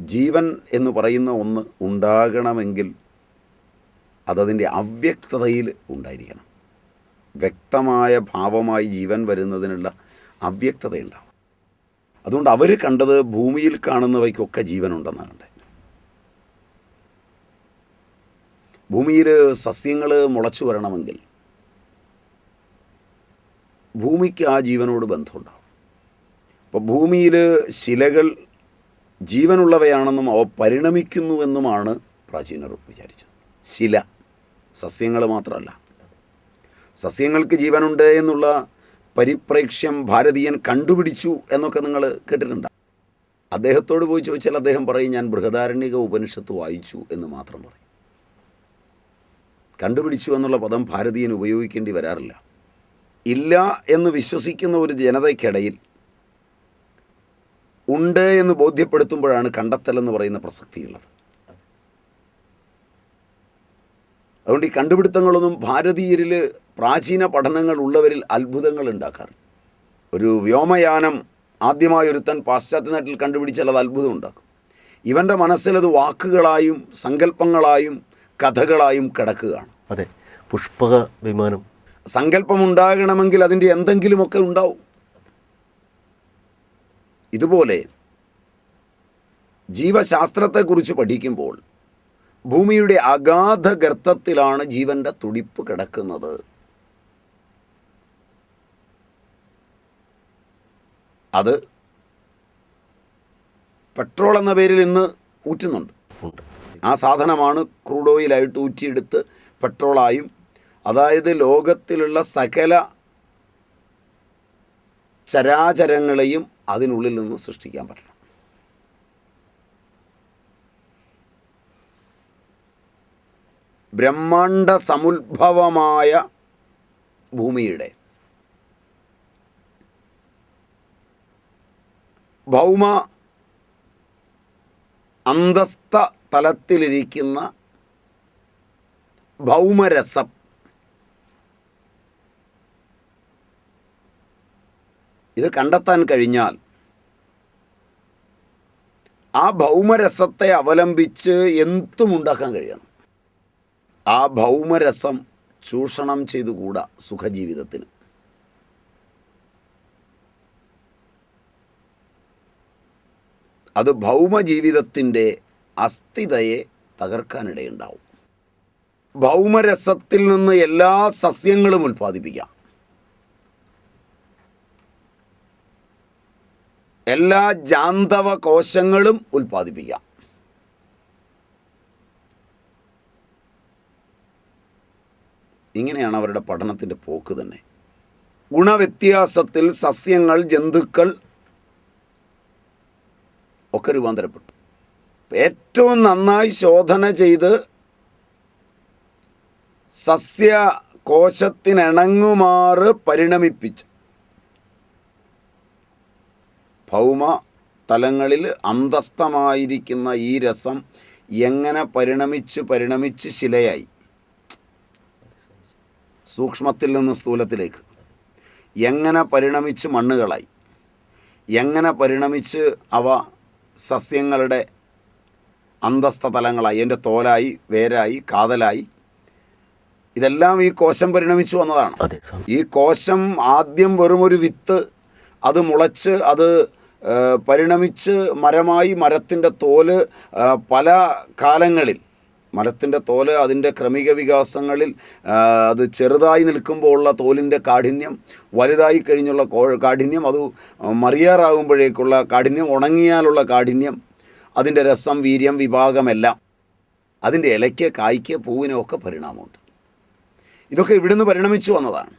ജീവൻ എന്ന് പറയുന്ന ഒന്ന് ഉണ്ടാകണമെങ്കിൽ അതതിന്റെ അവ്യക്തതയിൽ ഉണ്ടായിരിക്കണം. വ്യക്തമായ ഭാവമായി ജീവൻ വരുന്നതിനുള്ള അവ്യക്തതയുണ്ടാവും. അതുകൊണ്ട് അവർ കണ്ടത് ഭൂമിയിൽ കാണുന്നവയ്ക്കൊക്കെ ജീവനുണ്ടെന്നാണ് കണ്ടത് ഭൂമിയിൽ സസ്യങ്ങൾ മുളച്ചു വരണമെങ്കിൽ ഭൂമിക്ക് ആ ജീവനോട് ബന്ധമുണ്ടാവും. അപ്പോൾ ഭൂമിയിൽ ശിലകൾ ജീവനുള്ളവയാണെന്നും അവ പരിണമിക്കുന്നുവെന്നുമാണ് പ്രാചീനർ വിചാരിച്ചത്. ശില സസ്യങ്ങൾ മാത്രമല്ല. സസ്യങ്ങൾക്ക് ജീവനുണ്ട് എന്നുള്ള പരിപ്രേക്ഷ്യം ഭാരതീയൻ കണ്ടുപിടിച്ചു എന്നൊക്കെ നിങ്ങൾ കേട്ടിട്ടുണ്ട്? അദ്ദേഹത്തോട് പോയി ചോദിച്ചാൽ അദ്ദേഹം പറയും ഞാൻ ബൃഹദാരണ്യക ഉപനിഷത്ത് വായിച്ചു എന്ന് മാത്രം പറയും. കണ്ടുപിടിച്ചു എന്നുള്ള പദം ഭാരതീയൻ ഉപയോഗിക്കേണ്ടി വരാറില്ല. ഇല്ല എന്ന് വിശ്വസിക്കുന്ന ഒരു ജനതയ്ക്കിടയിൽ ഉണ്ട് എന്ന് ബോധ്യപ്പെടുത്തുമ്പോഴാണ് കണ്ടെത്തൽ എന്ന് പറയുന്ന പ്രസക്തിയുള്ളത്. അതുകൊണ്ട് ഈ കണ്ടുപിടുത്തങ്ങളൊന്നും ഭാരതീയരിൽ പ്രാചീന പഠനങ്ങൾ ഉള്ളവരിൽ അത്ഭുതങ്ങൾ ഉണ്ടാക്കാറ് ഒരു വ്യോമയാനം ആദ്യമായി ഒരുത്തൻ പാശ്ചാത്യ നാട്ടിൽ കണ്ടുപിടിച്ചാൽ അത് അത്ഭുതം ഉണ്ടാക്കും. ഇവന്റെ മനസ്സിലത് വാക്കുകളായും സങ്കല്പങ്ങളായും കഥകളായും കിടക്കുകയാണ്. അതെ പുഷ്പക വിമാനം. സങ്കല്പമുണ്ടാകണമെങ്കിൽ അതിന്റെ എന്തെങ്കിലുമൊക്കെ ഉണ്ടാവും. ഇതുപോലെ ജീവശാസ്ത്രത്തെക്കുറിച്ച് പഠിക്കുമ്പോൾ ഭൂമിയുടെ അഗാധ ഗർത്തത്തിലാണ് ജീവന്റെ തുടിപ്പ് കിടക്കുന്നത്. അത് പെട്രോൾ എന്ന പേരിൽ ഇന്ന് ഊറ്റുന്നുണ്ട്. ആ സാധനമാണ് ക്രൂഡ് ഓയിലായിട്ട് ഊറ്റിയെടുത്ത് പെട്രോളായും അതായത് ലോകത്തിലുള്ള സകല ചരാചരങ്ങളെയും അതിനുള്ളിൽ നിന്ന് സൃഷ്ടിക്കാൻ പറ്റണം. ബ്രഹ്മാണ്ട സമുദ്ഭവമായ ഭൂമിയുടെ ഭൗമ അന്തസ്ഥ തലത്തിലിരിക്കുന്ന ഭൗമരസം ഇത് കണ്ടെത്താൻ കഴിഞ്ഞാൽ ആ ഭൗമരസത്തെ അവലംബിച്ച് എന്തും ഉണ്ടാക്കാൻ കഴിയണം. ആ ഭൗമരസം ചൂഷണം ചെയ്തുകൂടാ സുഖജീവിതത്തിന്. അത് ഭൗമജീവിതത്തിന്റെ അസ്ഥിതയെ തകർക്കാനിടയുണ്ടാവും. ഭൗമരസത്തിൽ നിന്ന് എല്ലാ സസ്യങ്ങളും ഉൽപ്പാദിപ്പിക്കാം. എല്ലാ ജാന്തവ കോശങ്ങളും ഉൽപ്പാദിപ്പിക്കാം. ഇങ്ങനെയാണ് അവരുടെ പഠനത്തിന്റെ പോക്ക് തന്നെ. ഗുണവ്യത്യാസത്തിൽ സസ്യങ്ങൾ ജന്തുക്കൾ ഒക്കെ രൂപാന്തരപ്പെട്ടു. ഏറ്റവും നന്നായി ശോധന ചെയ്ത് സസ്യ കോശത്തിനിണങ്ങുമാറ് പരിണമിപ്പിച്ച് ഭൗമ തലങ്ങളിൽ അന്തസ്ഥമായിരിക്കുന്ന ഈ രസം എങ്ങനെ പരിണമിച്ച് പരിണമിച്ച് ശിലയായി? സൂക്ഷ്മത്തിൽ നിന്ന് സ്ഥൂലത്തിലേക്ക്. എങ്ങനെ പരിണമിച്ച് മണ്ണുകളായി? എങ്ങനെ പരിണമിച്ച് അവ സസ്യങ്ങളുടെ അന്തസ്ഥ തലങ്ങളായി എന്റെ തോലായി വേരായി കാതലായി? ഇതെല്ലാം ഈ കോശം പരിണമിച്ചു വന്നതാണ്. ഈ കോശം ആദ്യം വെറുമൊരു വിത്ത് അത് മുളച്ച് അത് പരിണമിച്ച് മരമായി മരത്തിന്റെ തോൽ പല കാലങ്ങളിൽ മരത്തിന്റെ തോൽ അതിന്റെ ക്രമിക വികാസങ്ങളിൽ അത് ചെറുതായി നിൽക്കുമ്പോൾ ഉള്ള തോലിന്റെ കാഠിന്യം വലുതായി കഴിഞ്ഞുള്ള കാഠിന്യം അത് മറിയാറാകുമ്പോഴേക്കുള്ള കാഠിന്യം ഉണങ്ങിയാലുള്ള കാഠിന്യം അതിന്റെ രസം വീര്യം വിഭാഗമെല്ലാം അതിന്റെ ഇലയ്ക്ക് കായ്ക്ക് പൂവിനൊക്കെ പരിണാമമുണ്ട്. ഇതൊക്കെ ഇവിടുന്ന് പരിണമിച്ചു വന്നതാണ്.